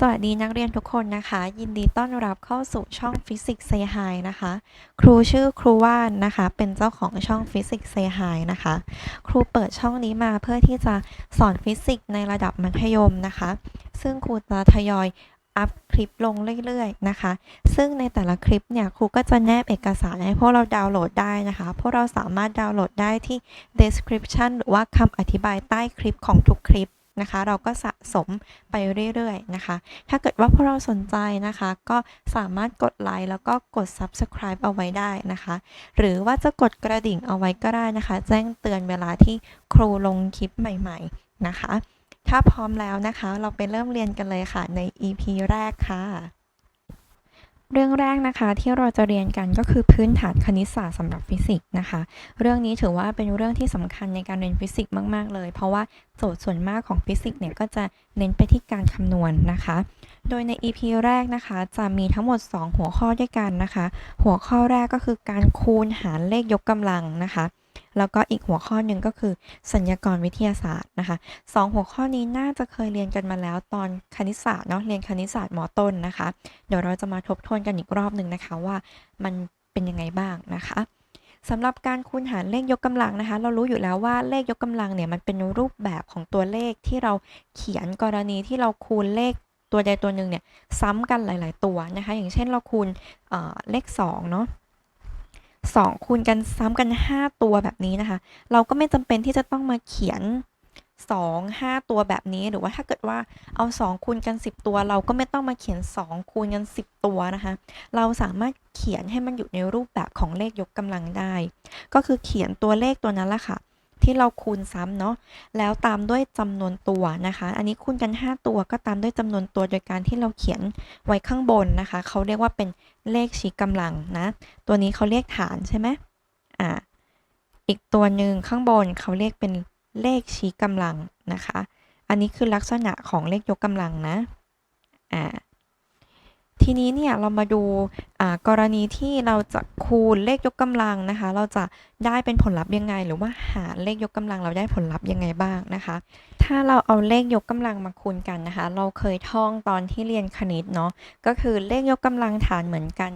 สวัสดีนักเรียนทุกคนนะคะ ยินดีต้อนรับเข้าสู่ช่อง Physics Say Hi นะคะ ครูชื่อครูว่านนะคะ เป็นเจ้าของช่อง Physics Say Hi นะคะ ครูเปิดช่องนี้มาเพื่อที่จะสอนฟิสิกส์ในระดับมัธยมนะคะ ซึ่งครูจะทยอยอัพคลิปลงเรื่อยๆนะคะ ซึ่งในแต่ละคลิปเนี่ยครูก็จะแนบเอกสารให้พวกเราดาวน์โหลดได้นะคะ พวกเราสามารถดาวน์โหลดได้ที่ description หรือว่าคำอธิบายใต้คลิปของทุกคลิป นะคะ เราก็สะสมไปเรื่อยๆนะคะ ถ้าเกิดว่าพวกเราสนใจนะคะ ก็สามารถกดไลค์แล้วก็กด subscribe เอาไว้ได้นะคะ หรือว่าจะกดกระดิ่งเอาไว้ก็ได้นะคะ แจ้งเตือนเวลาที่ครูลงคลิปใหม่ๆนะคะ ถ้าพร้อมแล้วนะคะ เราไปเริ่มเรียนกันเลยค่ะใน EP แรกค่ะ เรื่องแรกนะคะที่เราจะเรียนกันก็คือพื้นฐานคณิตศาสตร์สำหรับฟิสิกส์นะคะ เรื่องนี้ถือว่าเป็นเรื่องที่สำคัญในการเรียนฟิสิกส์มากๆเลย เพราะว่าโจทย์ส่วนมากของฟิสิกส์เนี่ยก็จะเน้นไปที่การคำนวณนะคะ โดยใน EP แรกนะคะ จะมีทั้งหมด 2 หัวข้อด้วยกันนะคะ หัวข้อแรกก็คือการคูณหารเลขยกกำลังนะคะ แล้วก็อีกหัวข้อหนึ่งก็คือ สัญญากรวิทยาศาสตร์นะคะสองหัวข้อนี้น่าจะเคยเรียนกันมาแล้วตอนคณิตศาสตร์เนาะเรียนคณิตศาสตร์มต้นนะคะ เดี๋ยวเราจะมาทบทวนกันอีกรอบหนึ่งนะคะว่ามันเป็นยังไงบ้างนะคะสำหรับการคูณหารเลขยกกำลังนะคะ เรารู้อยู่แล้วว่าเลขยกกำลังเนี่ยมันเป็นรูปแบบของตัวเลขที่เราเขียนกรณีที่เราคูณเลขตัวใดตัวหนึ่งเนี่ยซ้ำกันหลาย ๆ ตัวนะคะ อย่างเช่นเราคูณเอ่อเลข2เนาะ 2คูณกันซ้ำกัน 5 ตัวแบบนี้นะคะ เราก็ไม่จำเป็นที่จะต้องมาเขียน 2 5 ตัวแบบนี้หรือว่าถ้าเกิดว่าเอา 2 คูณกัน 10 ตัว เราก็ไม่ต้องมาเขียน 2 คูณกัน 10 ตัวนะคะ เราสามารถเขียนให้มันอยู่ในรูปแบบของเลขยกกำลังได้ ก็คือเขียนตัวเลขตัวนั้นละค่ะ ที่เราคูณซ้ำเนาะแล้วตามด้วยจำนวนตัวนะคะ อันนี้คูณกัน 5 ตัวก็ตามด้วยจำนวนตัวโดยการที่เราเขียนไว้ข้างบนนะคะ เขาเรียกว่าเป็นเลขชี้กำลังนะ ตัวนี้เขาเรียกฐานใช่ไหมอ่าอีกตัวหนึ่งข้างบนเขาเรียกเป็นเลขชี้กำลังนะคะ อันนี้คือลักษณะของเลขยกกำลังนะอ่า ทีนี้เนี่ยเรามาดูกรณีที่เราจะคูณเลขยกกำลังนะคะ เราจะได้เป็นผลลัพธ์ยังไง หรือว่าหารเลขยกกำลังเราได้ผลลัพธ์ยังไงบ้างนะคะ ถ้าเราเอาเลขยกกำลังมาคูณกันนะคะ เราเคยท่องตอนที่เรียนคณิตเนาะก็คือเลขยกกำลังฐานเหมือนกัน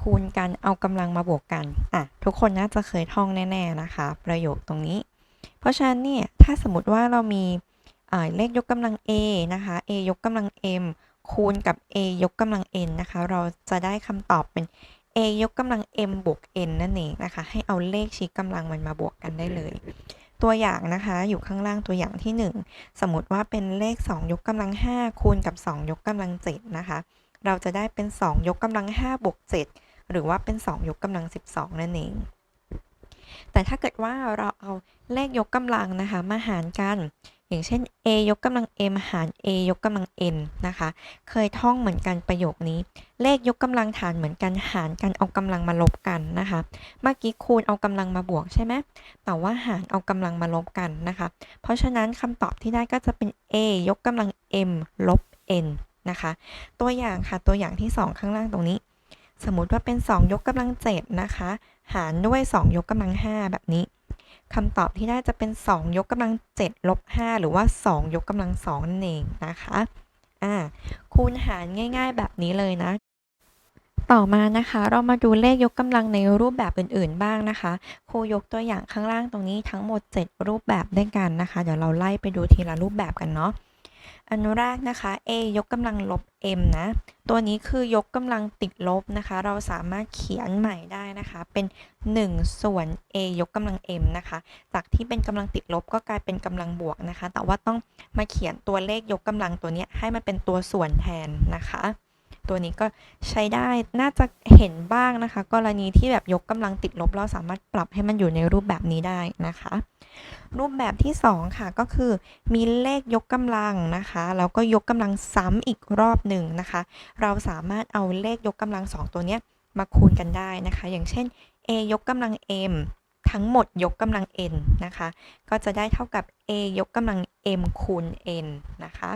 คูณกันเอากำลังมาบวกกันอะทุกคนน่าจะเคยท่องแน่ๆนะคะ ประโยคตรงนี้ เพราะฉะนั้นเนี่ยถ้าสมมติว่าเรามีเลขยกกำลัง a นะคะ a ยกกำลัง m คูณกับ a ยกกำลัง n นะคะ เราจะได้คำตอบเป็น a ยกกำลัง m บวก n นั่นเองนะคะ ให้เอาเลขชี้กำลังมันมาบวกกันได้เลย ตัวอย่างนะคะอยู่ข้างล่างตัวอย่างที่ 1 สมมติว่าเป็นเลข 2 ยกกำลัง 5 คูณกับ 2 ยกกำลัง 7 นะคะ เราจะได้เป็น 2 ยกกำลัง 5 บวก 7 หรือว่าเป็น 2 ยกกำลัง 12 นั่นเองแต่ถ้าเกิดว่าเราเอาเลขยกกำลังนะคะ มาหารกัน อย่างเช่น a ยกกำลัง m หาร a ยกกำลัง n นะคะ เคยท่องเหมือนกันประโยคนี้ เลขยกกำลังฐานเหมือนกันหารกันเอากำลังมาลบกันนะคะ เมื่อกี้คูณเอากำลังมาบวกใช่ไหมแต่ว่าหารเอากำลังมาลบกันนะคะ เพราะฉะนั้นคำตอบที่ได้ก็จะเป็น a ยกกำลัง m ลบ n นะคะ ตัวอย่างค่ะตัวอย่างที่ 2 ข้างล่างตรงนี้ สมมติว่าเป็น 2 ยกกำลัง7นะคะ หารด้วย 2 ยกกำลัง 5 แบบนี้ คำตอบที่ได้จะเป็น 2 ยกกำลัง7ลบ5หรือว่า 2 ยกกำลัง2นั่นเองนะคะอ่าคูณหารง่าย ๆ แบบนี้เลยนะ ต่อมานะคะเรามาดูเลขยกกำลังในรูปแบบอื่นๆบ้างนะคะครูยกตัวอย่างข้างล่างตรงนี้ทั้งหมด 7 รูปแบบด้วยกันนะคะ เดี๋ยวเราไล่ไปดูทีละรูปแบบกันเนาะ อันแรกนะคะ a ยกกำลังลบ m นะ ตัวนี้คือยกกำลังติดลบนะคะ เราสามารถเขียนใหม่ได้นะคะ เป็น 1 ส่วน a ยกกำลัง m นะคะ จากที่เป็นกำลังติดลบก็กลายเป็นกำลังบวกนะคะ แต่ว่าต้องมาเขียนตัวเลขยกกำลังตัวนี้ให้มันเป็นตัวส่วนแทนนะคะ ตัวนี้ก็ใช้ได้น่าจะเห็นบ้างนะคะ กรณีที่แบบยกกำลังติดลบ เราสามารถปรับให้มันอยู่ในรูปแบบนี้ได้นะคะ รูปแบบที่ 2 ค่ะก็คือ มีเลขยกกำลังนะคะแล้วก็ยกกำลังซ้ำอีกรอบหนึ่งนะคะ เราสามารถเอาเลขยกกำลัง 2 ตัวนี้มาคูณกันได้นะคะ อย่างเช่น a ยกกำลัง m ทั้งหมดยกกำลัง n นะคะ ก็จะได้เท่ากับ a ยกกำลัง m คูณ n นะคะ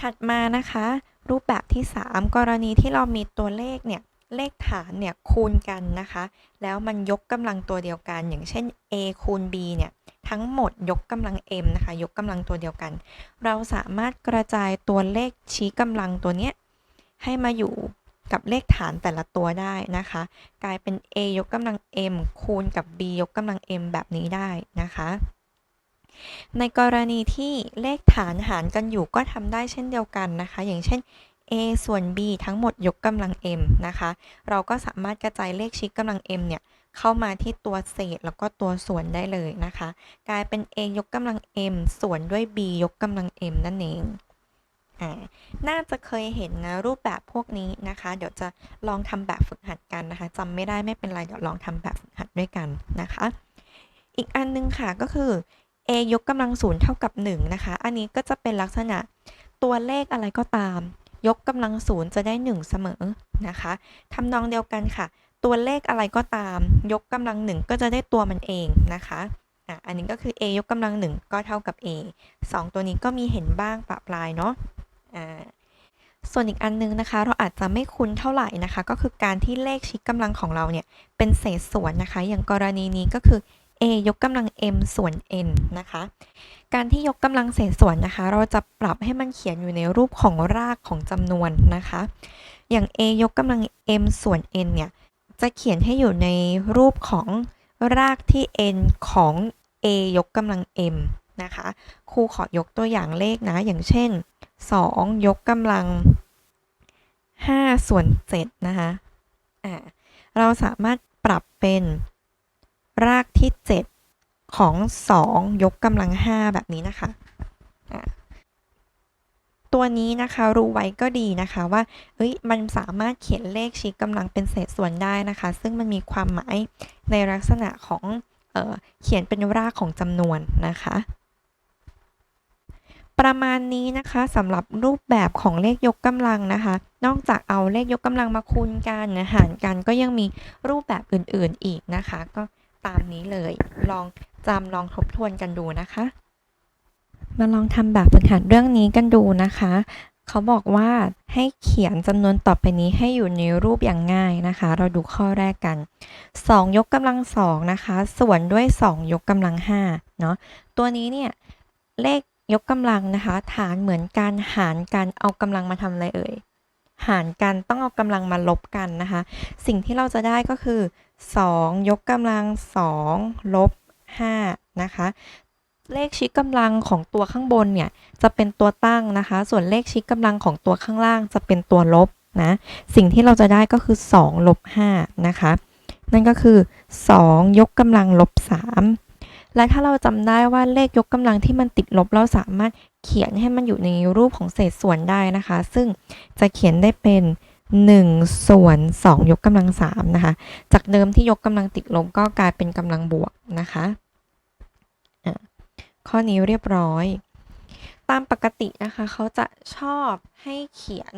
ถัดมานะคะ รูปแบบที่ 3 กรณีที่เรามีตัวเลขเนี่ยเลขฐานเนี่ยคูณกันนะคะ แล้วมันยกกำลังตัวเดียวกัน อย่างเช่น a คูณ b เนี่ยทั้งหมดยกกำลัง m นะคะ ยกกำลังตัวเดียวกัน เราสามารถกระจายตัวเลขชี้กำลังตัวเนี้ยให้มาอยู่กับเลขฐานแต่ละตัวได้นะคะ กลายเป็น a ยกกำลัง m คูณกับ b ยกกำลัง m แบบนี้ได้นะคะ ในกรณีที่เลขฐานหารกันอยู่ก็ทำได้เช่นเดียวกันนะคะ อย่างเช่น a ส่วน b ทั้งหมดยกกำลัง m นะคะ เราก็สามารถกระจายเลขชี้กำลัง m เนี่ยเข้ามาที่ตัวเศษแล้วก็ตัวส่วนได้เลยนะคะ กลายเป็น a ยกกำลัง m ส่วนด้วย b ยกกำลัง m นั่นเองอ่าน่าจะเคยเห็นนะรูปแบบพวกนี้นะคะ เดี๋ยวจะลองทำแบบฝึกหัดกันนะคะจำไม่ได้ไม่เป็นไรเดี๋ยวลองทำแบบฝึกหัดด้วยกันนะคะ อีกอันนึงค่ะก็คือ a ยกกำลังศูนย์เท่ากับ1นะคะ อันนี้ก็จะเป็นลักษณะตัวเลขอะไรก็ตาม ยกกำลังศูนย์จะได้ 1 เสมอนะคะทำนองเดียวกันค่ะ ตัวเลขอะไรก็ตาม ยกกำลัง1ก็จะได้ตัวมันเองนะคะอะอันนี้ก็คือ a ยกกำลัง1ก็เท่ากับ a 2 ตัวนี้ก็มีเห็นบ้างปะปลายเนาะอ่าส่วนอีกอันนึงนะคะ เราอาจจะไม่คุ้นเท่าไหร่นะคะ ก็คือการที่เลขชี้กำลังของเราเนี่ยเป็นเศษส่วนนะคะ อย่างกรณีนี้ก็คือ a ยกกำลัง m ส่วน n นะคะ การที่ยกกำลังเศษส่วนนะคะ เราจะปรับให้มันเขียนอยู่ในรูปของรากของจำนวนนะคะ อย่าง a ยกกำลัง m ส่วน n เนี่ย จะเขียนให้อยู่ในรูปของรากที่ n ของ a ยกกำลัง m นะคะ ครูขอยกตัวอย่างเลขนะ อย่างเช่น 2 ยกกำลัง 5 ส่วน 7 นะคะ อ่า เราสามารถปรับเป็น รากที่ 7 ของ 2 ยกกำลัง 5 แบบนี้นะคะะตัวนี้นะคะรู้ไว้ก็ดีนะคะว่า เอ้ย มันสามารถเขียนเลขชี้กำลังเป็นเศษส่วนได้นะคะ ซึ่งมันมีความหมายในลักษณะของเออเขียนเป็นรากของจำนวนนะคะประมาณนี้นะคะสำหรับรูปแบบของเลขยกกำลังนะคะ นอกจากเอาเลขยกกำลังมาคูณกันหารกันก็ยังมีรูปแบบอื่นๆอีกนะคะ ก็ ตามนี้เลย ลองจำลองทบทวนกันดูนะคะ มาลองทำแบบฝึกหัดเรื่องนี้กันดูนะคะ เขาบอกว่าให้เขียนจำนวนต่อไปนี้ให้อยู่ในรูปอย่างง่ายนะคะ เราดูข้อแรกกัน 2 ยกกำลังสองนะคะ ส่วนด้วย 2 ยกกำลัง5เนาะตัวนี้เนี่ยเลขยกกำลังนะคะ ฐานเหมือนการหารกันเอากำลังมาทำอะไรเอ่ยหารกันต้องเอากำลังมาลบกันนะคะ สิ่งที่เราจะได้ก็คือ 2 ยกกำลัง 2 ลบ 5 นะคะ เลขชี้กำลังของตัวข้างบนเนี่ยจะเป็นตัวตั้งนะคะ ส่วนเลขชี้กำลังของตัวข้างล่างจะเป็นตัวลบนะ สิ่งที่เราจะได้ก็คือ 2 ลบ 5 นะคะ นั่นก็คือ 2 ยกกำลังลบ 3 และถ้าเราจำได้ว่าเลขยกกำลังที่มันติดลบเราสามารถเขียนให้มันอยู่ในรูปของเศษส่วนได้นะคะ ซึ่งจะเขียนได้เป็น 1 ส่วน 2 ยกกำลัง3นะคะ จากเดิมที่ยกกำลังติดลบก็กลายเป็นกำลังบวกนะคะะข้อนี้เรียบร้อย ตามปกตินะคะเขาจะชอบให้เขียน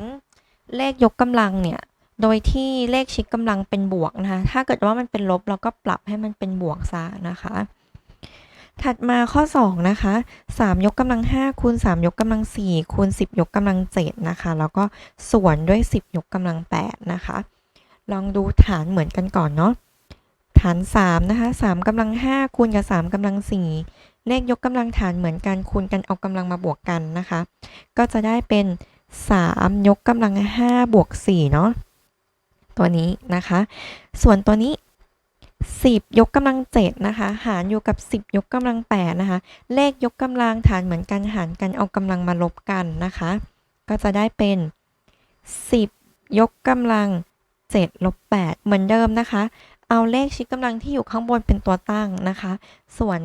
เลขยกกำลังเนี่ย โดยที่เลขชิดกำลังเป็นบวกนะคะ ถ้าเกิดว่ามันเป็นลบเราก็ปรับให้มันเป็นบวกซะนะคะ ถัดมาข้อ 2 นะคะ 3 ยกกำลัง 5 คูณ 3 ยกกำลัง 4 คูณ 10 ยกกำลัง 7 นะคะ แล้วก็ส่วนด้วย 10 ยกกำลัง 8 นะคะ ลองดูฐานเหมือนกันก่อนเนาะ ฐาน 3 นะคะ 3กำลัง 5 คูณกับ 3กำลัง 4 เลขยกกำลังฐานเหมือนกัน คูณกันเอากำลังมาบวกกันนะคะ ก็จะได้เป็น 3 ยกกำลัง 5 บวก 4 เนาะ ตัวนี้นะคะ ส่วนตัวนี้ 10 ยกกำลัง 7 นะคะ หารอยู่กับ 10 ยกกำลัง 8 นะคะ เลขยกกำลังฐานเหมือนกันหารกันเอากำลังมาลบกันนะคะ ก็จะได้เป็น 10 ยกกำลัง 7 ลบ 8 เหมือนเดิมนะคะ เอาเลขชี้กำลังที่อยู่ข้างบนเป็นตัวตั้งนะคะ ส่วน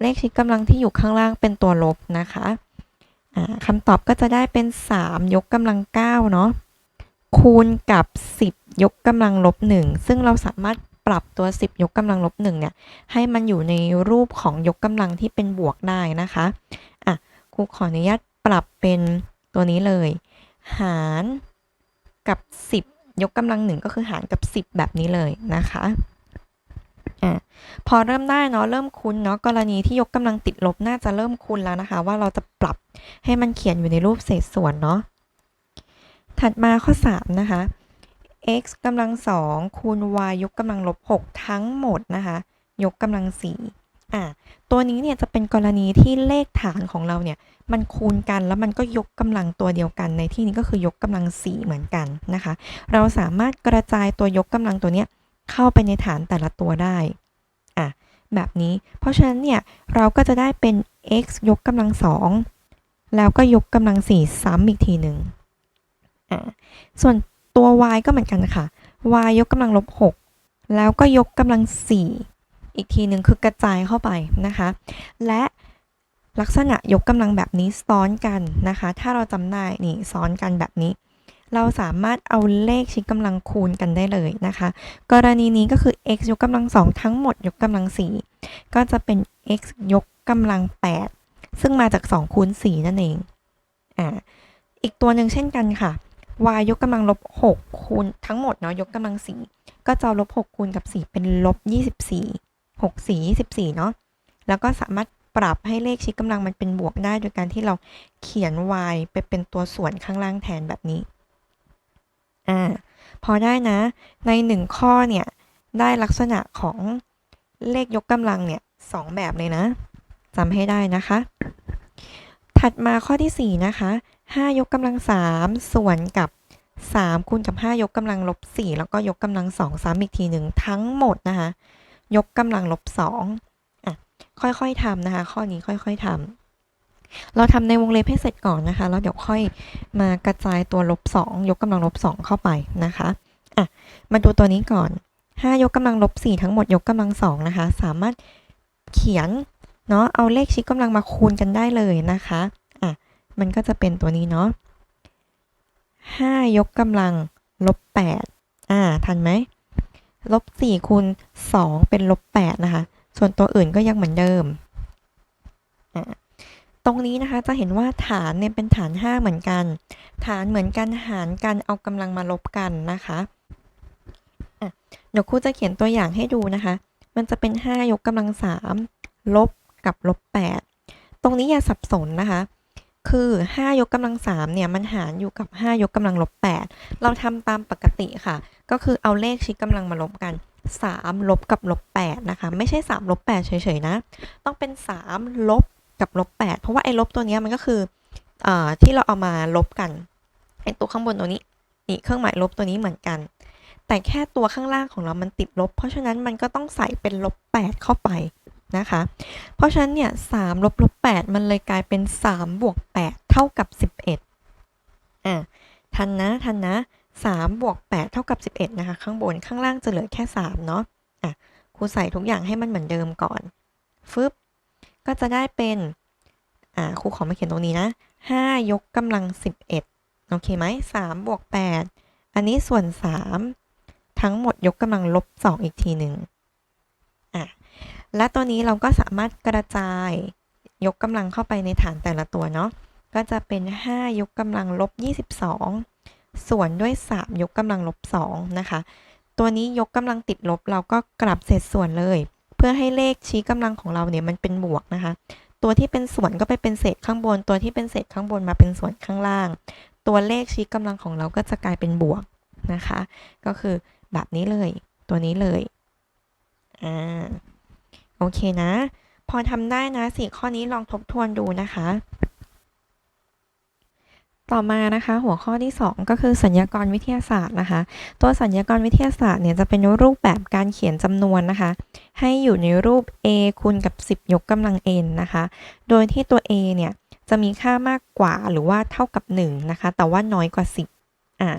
เลขชี้กำลังที่อยู่ข้างล่างเป็นตัวลบนะคะอ่าคำตอบก็จะได้เป็น 3 ยกกำลัง 9 เนาะคูณกับ 10 ยกกำลังลบ 1 ซึ่งเราสามารถ ปรับตัว 10 ยกกำลังลบ1เนี่ยให้มันอยู่ในรูปของยกกำลังที่เป็นบวกได้นะคะอะครูขออนุญาตปรับเป็นตัวนี้เลย หารกับ 10 ยกกำลัง1ก็คือหารกับ 10 แบบนี้เลยนะคะอะพอเริ่มได้เนาะเริ่มคุ้นเนาะกรณีที่ยกกำลังติดลบน่าจะเริ่มคุ้นแล้วนะคะ ว่าเราจะปรับให้มันเขียนอยู่ในรูปเศษส่วนเนาะถัดมาข้อ 3 นะคะ x กำลัง2คูณ y ยกกำลังลบ 6 ทั้งหมดนะคะ ยกกำลัง4อะตัวนี้เนี่ยจะเป็นกรณีที่เลขฐานของเราเนี่ยมันคูณกันแล้วมันก็ยกกำลังตัวเดียวกัน ในที่นี้ก็คือยกกำลังสี่เหมือนกันนะคะ เราสามารถกระจายตัวยกกำลังตัวเนี้ยเข้าไปในฐานแต่ละตัวได้อะแบบนี้ เพราะฉะนั้นเนี่ยเราก็จะได้เป็น x ยกกำลังสองแล้วก็ยกกำลังสี่ซ้ำอีกทีหนึ่งอะส่วน ตัว y ก็เหมือนกันนะคะ y ยกกำลังลบหกแล้วก็ยกกำลังสี่อีกทีหนึ่งคือกระจายเข้าไปนะคะ และลักษณะยกกำลังแบบนี้ซ้อนกันนะคะ ถ้าเราจำได้นี่ซ้อนกันแบบนี้ เราสามารถเอาเลขชี้กำลังคูณกันได้เลยนะคะ กรณีนี้ก็คือ x ยกกำลังสองทั้งหมดยกกำลังสี่ก็จะเป็น x ยกกำลังแปดซึ่งมาจาก2คูณ4นั่นเองอ่าอีกตัวหนึ่งเช่นกันค่ะ y ยกกำลังลบ6คูณทั้งหมดเนาะยกกำลัง4ก็จะลบ6คูณกับ 4 เป็นลบ 24 6 4 24เนาะแล้วก็สามารถปรับให้เลขชี้กำลังมันเป็นบวกได้ โดยการที่เราเขียน y ไปเป็นตัวส่วนข้างล่างแทนแบบนี้อ่าพอได้นะ ในหนึ่งข้อเนี่ย ได้ลักษณะของเลขยกกำลังเนี่ยสองแบบเลยนะจำให้ได้นะคะ ถัดมาข้อที่ 4 นะคะ 5 ยกกำลัง 3 ส่วนกับ 3 คูณกับ 5 ยกกำลังลบ 4 แล้วก็ยกกำลัง2ซ้ำอีกทีหนึ่งทั้งหมดนะคะ ยกกำลังลบ2อะค่อยๆทำนะคะ ข้อนี้ค่อยๆทำเราทำในวงเล็บให้เสร็จก่อนนะคะ แล้วเดี๋ยวค่อยมากระจายตัวลบ 2 ยกกำลังลบ 2 เข้าไปนะคะอะมาดูตัวนี้ก่อน 5 ยกกำลังลบ 4 ทั้งหมดยกกำลัง 2 นะคะ สามารถเขียนเนาะเอาเลขชี้กำลังมาคูณกันได้เลยนะคะ มันก็จะเป็นตัวนี้เนาะ5ยกกำลังลบ8อ่า ทันไหมลบ4คูณ2เป็นลบ8นะคะ ส่วนตัวอื่นก็ยังเหมือนเดิมอ่าตรงนี้นะคะจะเห็นว่าฐานเนี่ยเป็นฐาน 5 เหมือนกัน ฐานเหมือนกันหารกันเอากำลังมาลบกันนะคะอะเดี๋ยวครูจะเขียนตัวอย่างให้ดูนะคะ มันจะเป็น 5 ยกกำลัง 3 ลบกับลบ8ตรงนี้อย่าสับสนนะคะ คือ 5 ยกกำลัง3เนี่ย มันหารอยู่กับ 5 ยกกำลังลบ 8 เราทำตามปกติค่ะ ก็คือเอาเลขชี้กำลังมาลบกัน 3 ลบกับลบ 8 นะคะ ไม่ใช่ 3 ลบ 8 เฉยๆนะ ต้องเป็น 3 ลบกับลบ 8 เพราะว่าไอ้ลบตัวนี้มันก็คืออที่เราเอามาลบกันไอ้ตัวข้างบนตัวนี้ นี่เครื่องหมายลบตัวนี้เหมือนกัน แต่แค่ตัวข้างล่างของเรามันติดลบ เพราะฉะนั้นมันก็ต้องใส่เป็นลบ 8 เข้าไป นะคะ เพราะฉะนั้นเนี่ยสามลบลบแปดมันเลยกลายเป็นสามบวกแปดเท่ากับสิบเอ็ดอะทันนะทันนะสามบวกแปดเท่ากับสิบเอ็ดนะคะ ข้างบนข้างล่างจะเหลือแค่สามเนาะอะครูใส่ทุกอย่างให้มันเหมือนเดิมก่อนฟึบก็จะได้เป็นอ่าครูขอมาเขียนตรงนี้นะห้ายกกำลังสิบเอ็ดโอเคไหมสามบวกแปดอันนี้ส่วนสามทั้งหมดยกกำลังลบสองอีกทีหนึ่ง และตัวนี้เราก็สามารถกระจายยกกำลังเข้าไปในฐานแต่ละตัวเนาะ ก็จะเป็น 5 ยกกำลังลบ 22 ส่วนด้วย 3 ยกกำลังลบ 2 นะคะ ตัวนี้ยกกำลังติดลบเราก็กลับเศษส่วนเลย เพื่อให้เลขชี้กำลังของเราเนี่ยมันเป็นบวกนะคะ ตัวที่เป็นส่วนก็ไปเป็นเศษข้างบน ตัวที่เป็นเศษข้างบนมาเป็นส่วนข้างล่าง ตัวเลขชี้กำลังของเราก็จะกลายเป็นบวกนะคะ ก็คือแบบนี้เลย ตัวนี้เลย อ่า เคนะ พอทำได้นะสี่ข้อนี้ลองทบทวนดูนะคะ ต่อมานะคะหัวข้อที่ 2 ก็คือสัญญากรวิทยาศาสตร์นะคะ ตัวสัญญากรวิทยาศาสตร์เนี่ยจะเป็นรูปแบบการเขียนจำนวนนะคะ ให้อยู่ในรูป a คูณกับ 10 ยกกำลัง n นะคะ โดยที่ตัว a เนี่ยจะมีค่ามากกว่าหรือว่าเท่ากับ1นะคะ แต่ว่าน้อยกว่า 10อ่า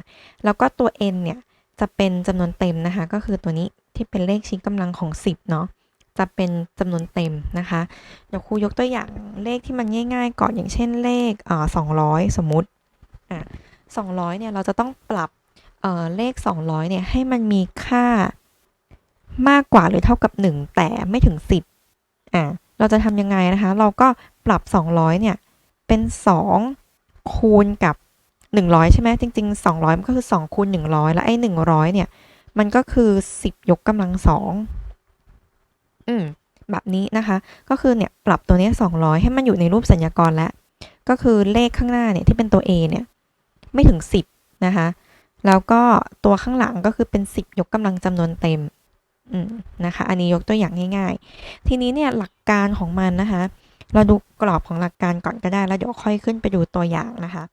แล้วก็ตัว n เนี่ยจะเป็นจำนวนเต็มนะคะ ก็คือตัวนี้ที่เป็นเลขชี้กำลังของ 10 เนาะ จะเป็นจำนวนเต็มนะคะ เดี๋ยวครูยกตัวอย่างเลขที่มันง่าย ๆ ก่อนอย่างเช่นเลขเอ่อ200สมมุติอะ200เนี่ยเราจะต้องปรับเอ่อเลข200เนี่ยให้มันมีค่ามากกว่าหรือเท่ากับ1แต่ไม่ถึง10อะเราจะทำยังไงนะคะ เราก็ปรับ200เนี่ยเป็น2คูณกับ100ใช่ไหมจริงๆ200มันก็คือ2คูณ100แล้วไอ้100เนี่ยมันก็คือ10ยกกำลัง2อื มแบบนี้นะคะ ก็คือเนี่ยปรับตัวนี้ 200 ให้มันอยู่ในรูปสัญญากรแล้ว ก็คือเลขข้างหน้าเนี่ยที่เป็นตัว a เนี่ยไม่ถึง 10 นะคะ แล้วก็ตัวข้างหลังก็คือเป็น 10 ยกกำลังจำนวนเต็มอืมนะคะ อันนี้ยกตัวอย่างง่ายๆ ทีนี้เนี่ยหลักการของมันนะคะ เราดูกรอบของหลักการก่อนก็ได้ แล้วเดี๋ยวค่อยขึ้นไปดูตัวอย่างนะคะ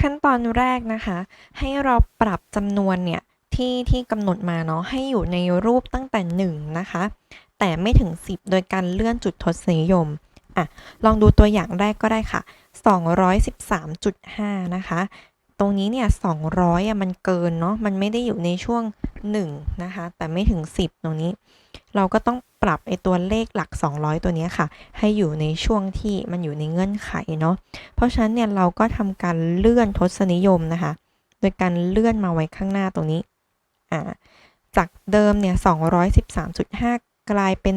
ขั้นตอนแรกนะคะ ให้เราปรับจำนวนเนี่ย ที่ที่กำหนดมาเนาะให้อยู่ในรูปตั้งแต่ 1 นะคะ แต่ไม่ถึง 10 โดยการเลื่อนจุดทศนิยมอะลองดูตัวอย่างแรกก็ได้ค่ะ 213.5 นะคะ ตรงนี้เนี่ย200อะมันเกินเนาะมันไม่ได้อยู่ในช่วง 1 นะคะ แต่ไม่ถึง 10 ตรงนี้ เราก็ต้องปรับไอตัวเลขหลัก 200 ตัวนี้ค่ะ ให้อยู่ในช่วงที่มันอยู่ในเงื่อนไขเนาะเพราะฉะนั้นเนี่ยเราก็ทำการเลื่อนทศนิยมนะคะ โดยการเลื่อนมาไว้ข้างหน้าตรงนี้ อ่าจากเดิมเนี่ย213.5 กลายเป็น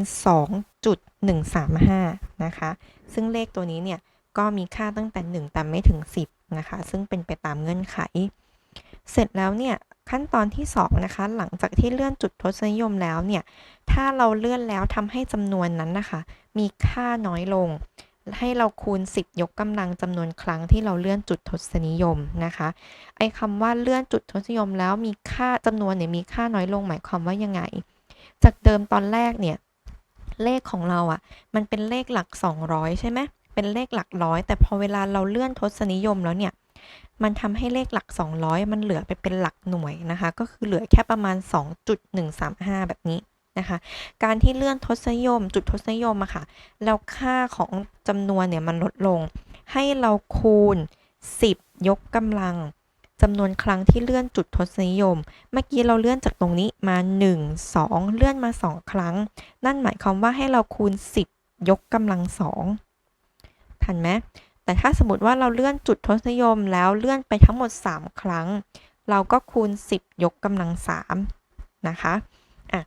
2.135 นะคะ ซึ่งเลขตัวนี้เนี่ยก็มีค่าตั้งแต่ 1 แต่ไม่ถึง 10 นะคะ ซึ่งเป็นไปตามเงื่อนไข เสร็จแล้วเนี่ยขั้นตอนที่ 2 นะคะ หลังจากที่เลื่อนจุดทศนิยมแล้วเนี่ย ถ้าเราเลื่อนแล้วทำให้จำนวนนั้นนะคะ มีค่าน้อยลง ให้เราคูณ 10 ยกกำลังจำนวนครั้งที่เราเลื่อนจุดทศนิยมนะคะ ไอ้คำว่าเลื่อนจุดทศนิยมแล้วมีค่าจำนวนเนี่ยมีค่าน้อยลงหมายความว่ายังไง จากเดิมตอนแรกเนี่ยเลขของเราอะ่ะ มันเป็นเลขหลัก 200 ใช่ไหมเป็นเลขหลักร้อยแต่พอเวลาเราเลื่อนทศนิยมแล้วเนี่ยมันทำให้เลขหลัก 200 มันเหลือไปเป็นหลักหน่วยนะคะ ก็คือเหลือแค่ประมาณ 2.135 แบบนี้ นะคะ การที่เลื่อนทศนิยม จุดทศนิยมอะค่ะแล้วค่าของจำนวนเนี่ยมันลดลง ให้เราคูณ 10 ยกกำลังจำนวนครั้งที่เลื่อนจุดทศนิยม เมื่อกี้เราเลื่อนจากตรงนี้มา 1 2 เลื่อนมา 2 ครั้ง นั่นหมายความว่าให้เราคูณ 10 ยกกำลัง2ทันไหมแต่ถ้าสมมติว่าเราเลื่อนจุดทศนิยมแล้วเลื่อนไปทั้งหมด 3 ครั้ง เราก็คูณ 10 ยกกำลัง3นะคะ อะ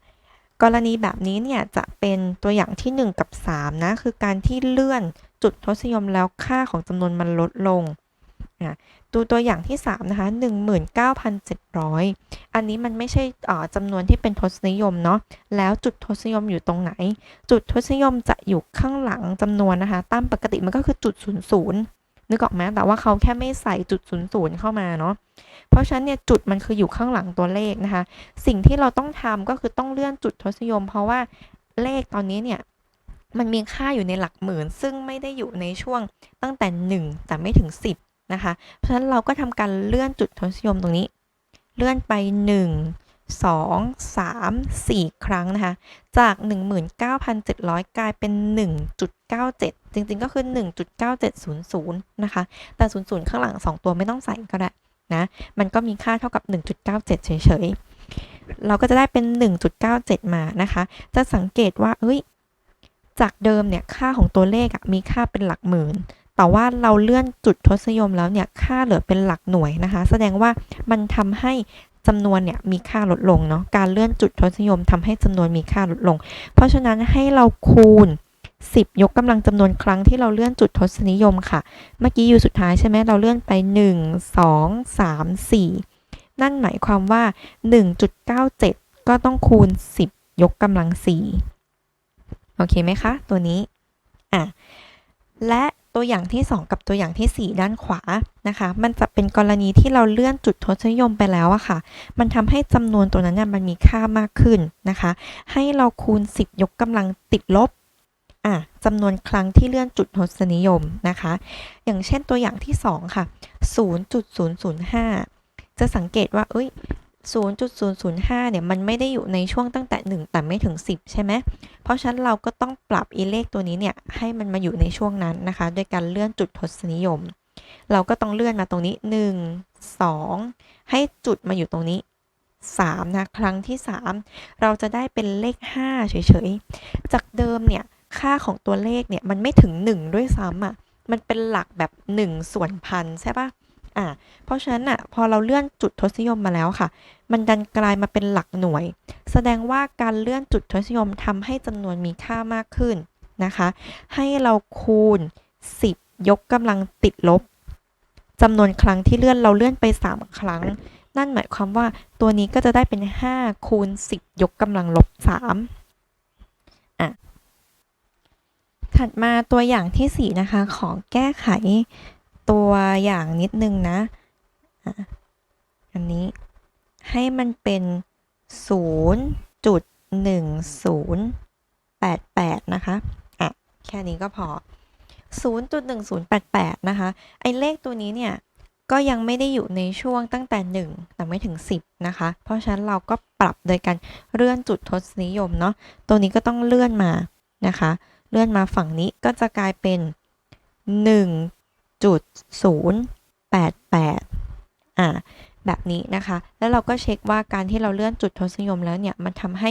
กรณีแบบนี้เนี่ยจะเป็นตัวอย่างที่ 1 กับ 3 นะ คือการที่เลื่อนจุดทศนิยมแล้วค่าของจำนวนมันลดลงดูตัวอย่างที่ 3 นะคะ 19,700 อันนี้มันไม่ใช่จำนวนที่เป็นทศนิยมเนาะแล้วจุดทศนิยมอยู่ตรงไหน จุดทศนิยมจะอยู่ข้างหลังจำนวนนะคะ ตามปกติมันก็คือจุด 00 นึกออกไหมแต่ว่าเขาแค่ไม่ใส่จุด00เข้ามาเนาะเพราะฉะนั้นเนี่ยจุดมันคืออยู่ข้างหลังตัวเลขนะคะ สิ่งที่เราต้องทำก็คือต้องเลื่อนจุดทศนิยม เพราะว่าเลขตอนนี้เนี่ยมันมีค่าอยู่ในหลักหมื่น ซึ่งไม่ได้อยู่ในช่วงตั้งแต่ 1 แต่ไม่ถึง 10 นะคะ เพราะฉะนั้นเราก็ทำการเลื่อนจุดทศนิยมตรงนี้ เลื่อนไป 1 2 3 4 ครั้งนะคะ จาก 19,700 กลายเป็น 1.97 จริงๆ ก็คือ 1.9700 นะคะ แต่ 00 ข้างหลัง 2 ตัวไม่ต้องใส่ก็ได้นะ มันก็มีค่าเท่ากับ 1.97 เฉยๆ เราก็จะได้เป็น 1.97 มานะคะ จะสังเกตว่า เอ้ย จากเดิมเนี่ย ค่าของตัวเลขมีค่าเป็นหลักหมื่นแต่ว่าเราเลื่อนจุดทศนิยมแล้วเนี่ย ค่าเหลือเป็นหลักหน่วยนะคะ แสดงว่ามันทำให้ จำนวนเนี่ยมีค่าลดลงเนาะการเลื่อนจุดทศนิยมทำให้จำนวนมีค่าลดลง เพราะฉะนั้นให้เราคูณ 10 ยกกำลังจำนวนครั้งที่เราเลื่อนจุดทศนิยมค่ะ เมื่อกี้อยู่สุดท้ายใช่ไหมเราเลื่อนไป 1 2 3 4 นั่นหมายความว่า 1.97 ก็ต้องคูณ 10 ยกกำลัง4โอเคไหมคะ ตัวนี้อะและ ตัวอย่างที่ 2 กับตัวอย่างที่ 4 ด้านขวานะคะ มันจะเป็นกรณีที่เราเลื่อนจุดทศนิยมไปแล้วอะค่ะ มันทำให้จำนวนตัวนั้นเนี่ยมันมีค่ามากขึ้นนะคะ ให้เราคูณ 10 ยกกำลังติดลบอะจำนวนครั้งที่เลื่อนจุดทศนิยมนะคะ อย่างเช่นตัวอย่างที่ 2 ค่ะ 0.005 จะสังเกตว่า เอ้ย 0.005 เนี่ย มันไม่ได้อยู่ในช่วงตั้งแต่ 1 แต่ไม่ถึง 10 ใช่ไหม เพราะฉะนั้นเราก็ต้องปรับอีเลขตัวนี้เนี่ย ให้มันมาอยู่ในช่วงนั้นนะคะโดยการเลื่อนจุดทศนิยม เราก็ต้องเลื่อนมาตรงนี้ 1 2 ให้จุดมาอยู่ตรงนี้ 3 นะ ครั้งที่ 3 เราจะได้เป็นเลข 5 เฉยๆ จากเดิมเนี่ย ค่าของตัวเลขเนี่ย มันไม่ถึง 1 ด้วยซ้ำอะ มันเป็นหลักแบบ 1 ส่วนพันใช่ปะ อะเพราะฉะนั้นอะพอเราเลื่อนจุดทศนิยมมาแล้วค่ะ มันดันกลายมาเป็นหลักหน่วย แสดงว่าการเลื่อนจุดทศนิยมทำให้จำนวนมีค่ามากขึ้นนะคะ ให้เราคูณ 10 ยกกำลังติดลบจำนวนครั้งที่เลื่อนเราเลื่อนไป 3 ครั้ง นั่นหมายความว่าตัวนี้ก็จะได้เป็น 5 คูณ 10 ยกกำลังลบ3อะถัดมาตัวอย่างที่ 4 นะคะ ขอแก้ไข ตัวอย่างนิดนึงนะ อันนี้ให้มันเป็น0.1 0.1088 นะคะ อะ แค่นี้ก็พอ 0.1088 นะคะ ไอ้เลขตัวนี้เนี่ย ก็ยังไม่ได้อยู่ในช่วงตั้งแต่ 1 แต่ไม่ถึง 10 นะคะ เพราะฉะนั้นเราก็ปรับโดยการเลื่อนจุดทศนิยมเนาะ ตัวนี้ก็ต้องเลื่อนมานะคะ เลื่อนมาฝั่งนี้ก็จะกลายเป็น 1.088อ่าแบบนี้นะคะ แล้วเราก็เช็คว่าการที่เราเลื่อนจุดทศนิยมแล้วเนี่ยมันทำให้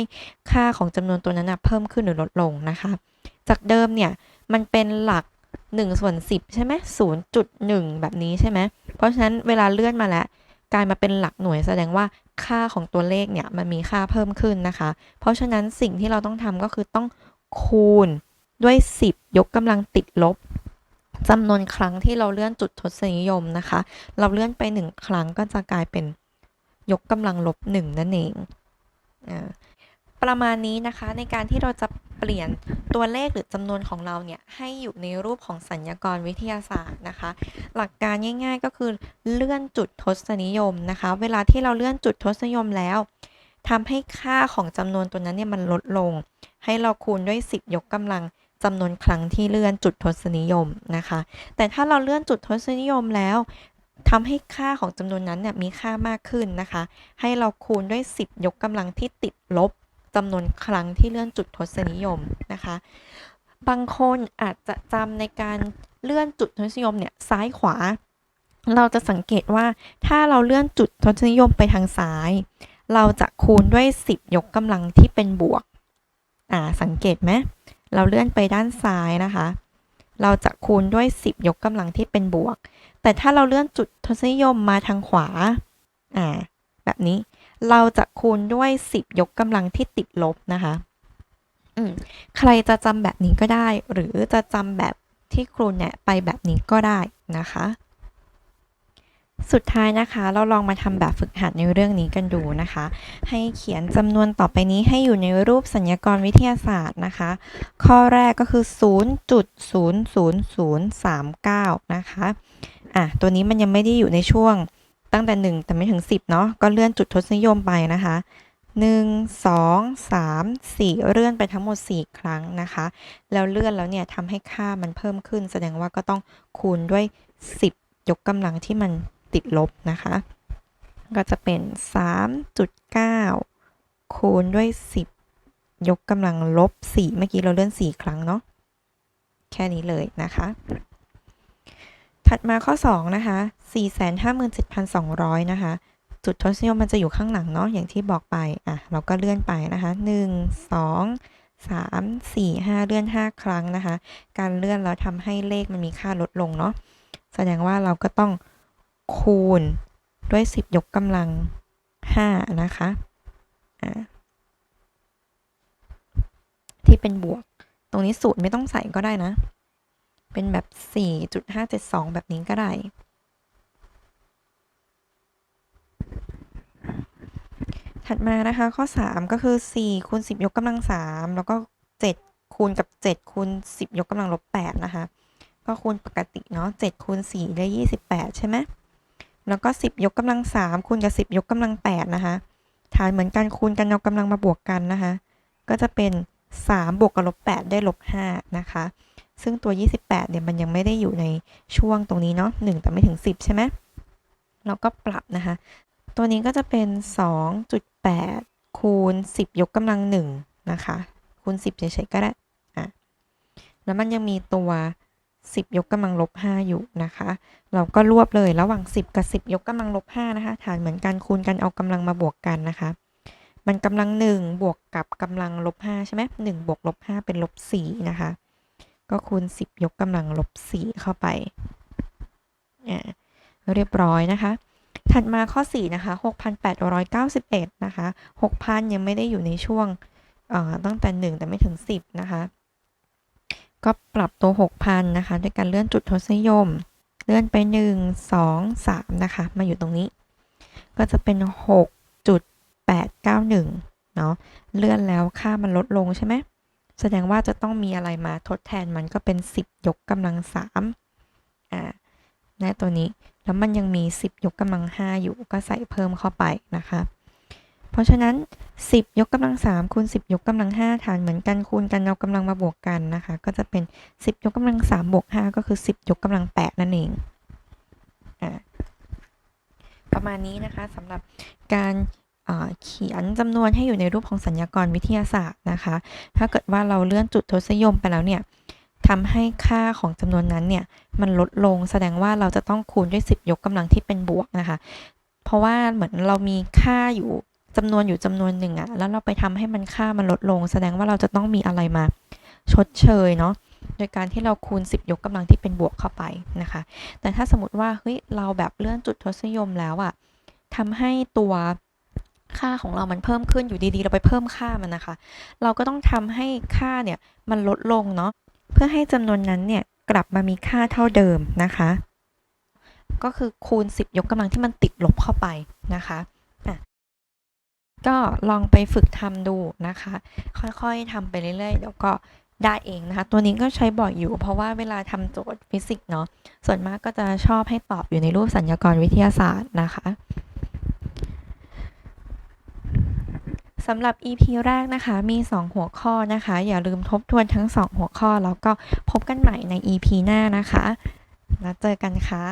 ค่าของจำนวนตัวนั้นเพิ่มขึ้นหรือลดลงนะคะ จากเดิมเนี่ยมันเป็นหลัก1ส่วน10 ใช่ไหม0.1แบบนี้ใช่ไหมเพราะฉะนั้นเวลาเลื่อนมาแล้วกลายมาเป็นหลักหน่วยแสดงว่าค่าของตัวเลขเนี่ยมันมีค่าเพิ่มขึ้นนะคะ เพราะฉะนั้นสิ่งที่เราต้องทำก็คือต้องคูณด้วย 10 ยกกำลังติดลบ จำนวนครั้งที่เราเลื่อนจุดทศนิยมนะคะ เราเลื่อนไป 1 ครั้งก็จะกลายเป็นยกกำลังลบ 1 นั่นเองอประมาณนี้นะคะในการที่เราจะเปลี่ยนตัวเลขหรือจำนวนของเราเนี่ยให้อยู่ในรูปของสัญญากรวิทยาศาสตร์นะคะ หลักการง่าย ๆ ก็คือเลื่อนจุดทศนิยมนะคะ เวลาที่เราเลื่อนจุดทศนิยมแล้วทำให้ค่าของจำนวนตัวนั้นเนี่ยมันลดลง ให้เราคูณด้วย 10 ยกกำลัง จำนวนครั้งที่เลื่อนจุดทศนิยมนะคะ แต่ถ้าเราเลื่อนจุดทศนิยมแล้วทำให้ค่าของจำนวนนั้นเนี่ยมีค่ามากขึ้นนะคะ ให้เราคูณด้วย 10 ยกกำลังที่ติดลบจำนวนครั้งที่เลื่อนจุดทศนิยมนะคะ บางคนอาจจะจำในการเลื่อนจุดทศนิยมเนี่ยซ้ายขวา เราจะสังเกตว่าถ้าเราเลื่อนจุดทศนิยมไปทางซ้าย เราจะคูณด้วย 10 ยกกำลังที่เป็นบวก อ่า สังเกตไหม เราเลื่อนไปด้านซ้ายนะคะ เราจะคูณด้วย 10 ยกกำลังที่เป็นบวก แต่ถ้าเราเลื่อนจุดทศนิยมมาทางขวา อ่า แบบนี้ เราจะคูณด้วย 10 ยกกำลังที่ติดลบนะคะ อืม ใครจะจำแบบนี้ก็ได้ หรือจะจำแบบที่ครูเนะไปแบบนี้ก็ได้นะคะ สุดท้ายนะคะเราลองมาทำแบบฝึกหัดในเรื่องนี้กันดูนะคะ ให้เขียนจำนวนต่อไปนี้ให้อยู่ในรูปสัญญากรวิทยาศาสตร์นะคะ ข้อแรกก็คือ 0.00039 นะคะอะตัวนี้มันยังไม่ได้อยู่ในช่วงตั้งแต่ 1 แต่ไม่ถึง 10 เนาะก็เลื่อนจุดทศนิยมไปนะคะ 1 2 3 4 เลื่อนไปทั้งหมด 4 ครั้งนะคะ แล้วเลื่อนแล้วเนี่ยทำให้ค่ามันเพิ่มขึ้น แสดงว่าก็ต้องคูณด้วย 10 ยกกำลังที่มัน ติดลบนะคะ ก็จะเป็น 3.9 คูณด้วย 10 ยกกำลังลบ 4 เมื่อกี้เราเลื่อน 4 ครั้งเนาะ แค่นี้เลยนะคะ ถัดมาข้อ 2 นะคะ 457,200 นะคะ จุดทศนิยมมันจะอยู่ข้างหลังเนาะ อย่างที่บอกไป อะ เราก็เลื่อนไปนะคะ 1 2 3 4 5 เลื่อน 5 ครั้งนะคะ การเลื่อนแล้วทำให้เลขมันมีค่าลดลงเนาะ แสดงว่าเราก็ต้อง คูณด้วย 10 ยกกำลัง 5 นะคะที่เป็นบวก ตรงนี้สูตรไม่ต้องใส่ก็ได้นะ เป็นแบบ 4.572 แบบนี้ก็ได้ ถัดมานะคะ ข้อ 3 ก็คือ 4 คูณ 10 ยกกำลัง 3 แล้วก็ 7 คูณกับ 7 คูณ 10 ยกกำลังลบ 8 นะคะ ก็คูณปกติเนาะ 7 คูณ 4 ได้ 28 ใช่ไหม แล้วก็ 10 ยกกำลัง3คูณกับ 10 ยกกำลัง8นะคะฐานเหมือนกันคูณกันเอากำลังมาบวกกันนะคะ ก็จะเป็น 3 บวกกับลบ8ได้ลบ5นะคะ ซึ่งตัว 28เนี่ยมันยังไม่ได้อยู่ในช่วงตรงนี้เนาะ1แต่ไม่ถึง 10 ใช่ไหมเราก็ปรับนะคะ ตัวนี้ก็จะเป็น 2.8 คูณ 10 ยกกำลัง1นะคะ คูณ 10เฉยๆก็ได้อะแล้วมันยังมีตัว 10 ยกกำลังลบ 5 อยู่นะคะ เราก็รวบเลยระหว่าง 10 กับ 10 ยกกำลังลบ 5 นะคะ ฐานเหมือนกันคูณกันเอากำลังมาบวกกันนะคะ มันกำลัง 1 บวกกับกำลังลบ 5 ใช่ไหม1บวกลบ 5 เป็นลบ 4 นะคะ ก็คูณ 10 ยกกำลังลบ 4 เข้าไปอ่าเรียบร้อยนะคะ ถัดมาข้อ 4 นะคะ 6,891 นะคะ 6,000 ยังไม่ได้อยู่ในช่วงตั้งแต่ 1 แต่ไม่ถึง 10 นะคะ ก็ปรับตัว 6,000 นะคะด้วยการเลื่อนจุดทศนิยม เลื่อนไป 1 2 3 นะคะ มาอยู่ตรงนี้ ก็จะเป็น 6.891 เนาะเลื่อนแล้วค่ามันลดลงใช่ไหม แสดงว่าจะต้องมีอะไรมาทดแทนมันก็เป็น 10 ยกกำลัง 3 อ่านะตัวนี้ แล้วมันยังมี 10 ยกกำลัง 5 อยู่ก็ใส่เพิ่มเข้าไปนะคะ เพราะฉะนั้น 10 ยกกำลัง3คูณ10 ยกกำลัง5ฐานเหมือนกันคูณกันเอากำลังมาบวกกันนะคะ ก็จะเป็น 10 ยกกำลัง3บวก5ก็คือ 10 ยกกำลัง8นั่นเองอ่าประมาณนี้นะคะสำหรับการเขียนจำนวนให้อยู่ในรูปของสัญญากรวิทยาศาสตร์นะคะ ถ้าเกิดว่าเราเลื่อนจุดทศนิยมไปแล้วเนี่ยทำให้ค่าของจำนวนนั้นเนี่ยมันลดลงแสดงว่าเราจะต้องคูณด้วย 10 ยกกำลังที่เป็นบวกนะคะ เพราะว่าเหมือนเรามีค่าอยู่ จำนวนอยู่จำนวนหนึ่งอะแล้วเราไปทำให้มันค่ามันลดลง แสดงว่าเราจะต้องมีอะไรมาชดเชยเนาะโดยการที่เราคูณ 10 ยกกำลังที่เป็นบวกเข้าไปนะคะ แต่ถ้าสมมติว่าเฮ้ยเราแบบเลื่อนจุดทศนิยมแล้วอะทำให้ตัวค่าของเรามันเพิ่มขึ้นอยู่ดีๆ เราไปเพิ่มค่ามันนะคะ เราก็ต้องทำให้ค่าเนี่ยมันลดลงเนาะเพื่อให้จำนวนนั้นเนี่ยกลับมามีค่าเท่าเดิมนะคะ ก็คือคูณ 10 ยกกำลังที่มันติดลบเข้าไปนะคะ ก็ลองไปฝึกทำดูนะคะ ค่อยๆทำไปเรื่อยๆเดี๋ยวก็ได้เองนะคะ ตัวนี้ก็ใช้บ่อยอยู่ เพราะว่าเวลาทำโจทย์ฟิสิกส์เนาะส่วนมากก็จะชอบให้ตอบอยู่ในรูปสัญญากรวิทยาศาสตร์นะคะสำหรับ EP แรกนะคะ มี 2 หัวข้อนะคะ อย่าลืมทบทวนทั้ง 2 หัวข้อ แล้วก็พบกันใหม่ใน EP หน้านะคะ แล้วเจอกันค่ะ